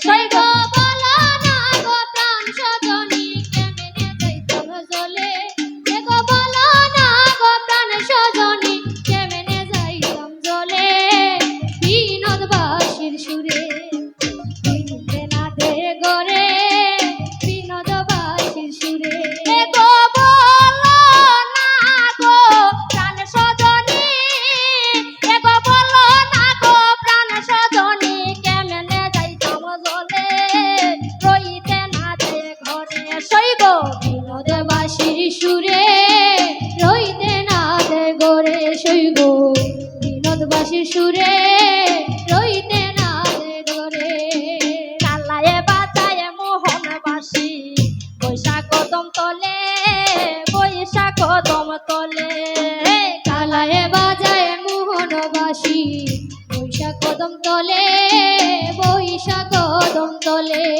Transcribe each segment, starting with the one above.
play রই গো বিনোদবাসী সুরে রইতে না ধরে কালায়ে বাঁচায় মোহনবাসী, বৈশাখ কদম তলে, বৈশাখ কদম তলে। কালায়ে বাজায় মোহনবাসী, বৈশাখ কদম তলে, বৈশাখ কদম তলে।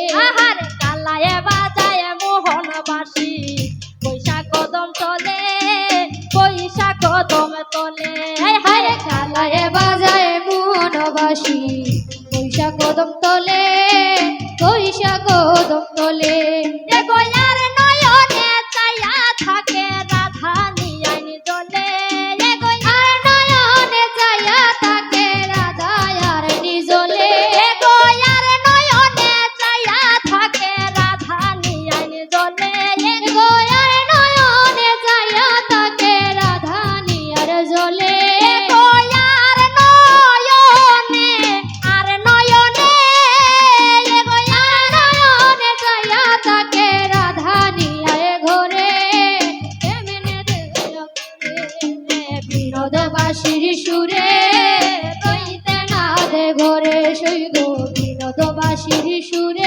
ঘরে সেই সৈগ বিনোদবাসীর সুরে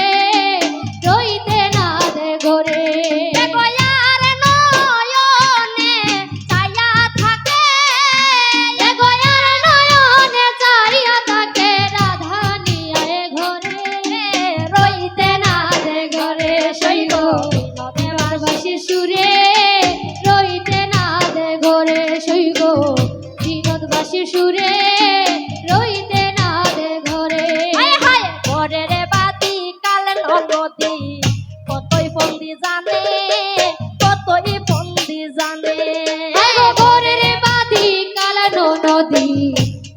ভোরের বাঁধি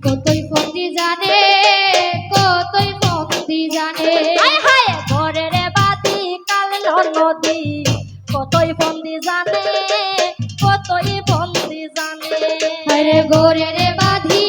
কতই ফন্দি জানে কতই ফন্দি জানে। নদী কতই ফন্দি জানে কতই ফন্দি জানে। ভোরের বাঁধি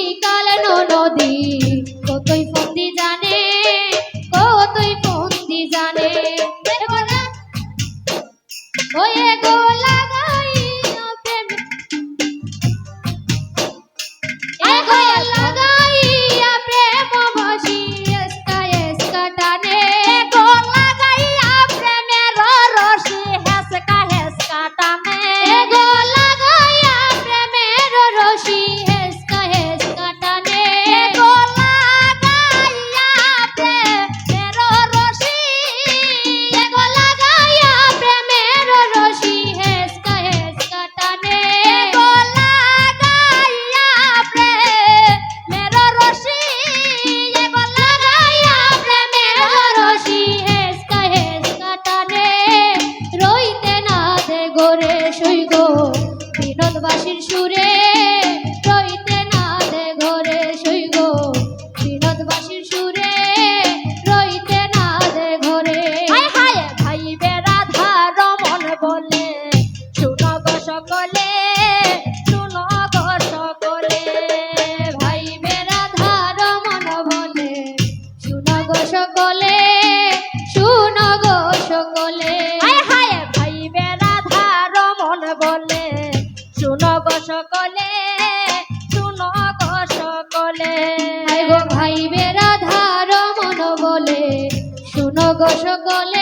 সকলে শুনো গো সকলে। হায় হায় ভাই বেড়াধা রমন বলে শুনো গো সকলে শুনো গো সকলে। হায় গো ভাই বলে শুনো গো সকলে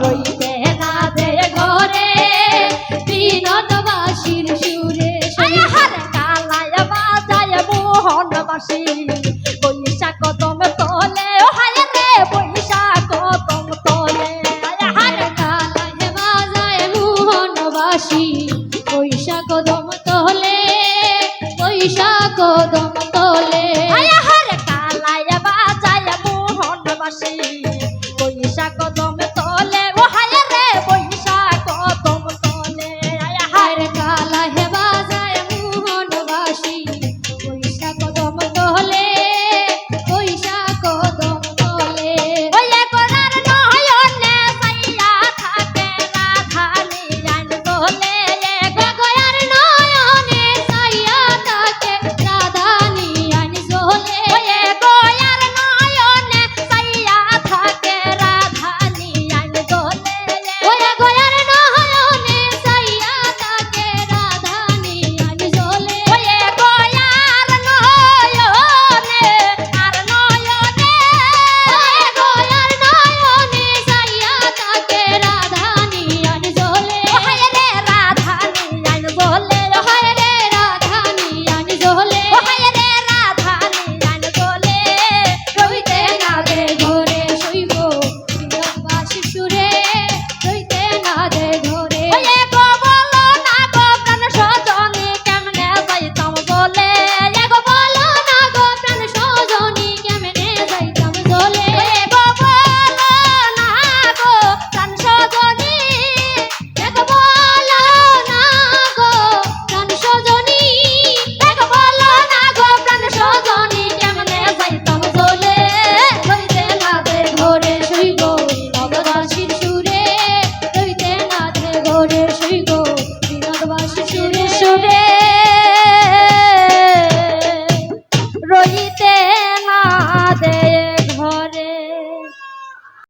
রইতে নাচে ঘরে বিনোদবাসীর সুরে হার কালায় বাজায় মোহনবাসী বৈশা কদম তলে হায় রে বৈশা কদম তলে। হার কালায় বাজায় মোহনবাসী বৈশা কদম তলে বৈশা কদম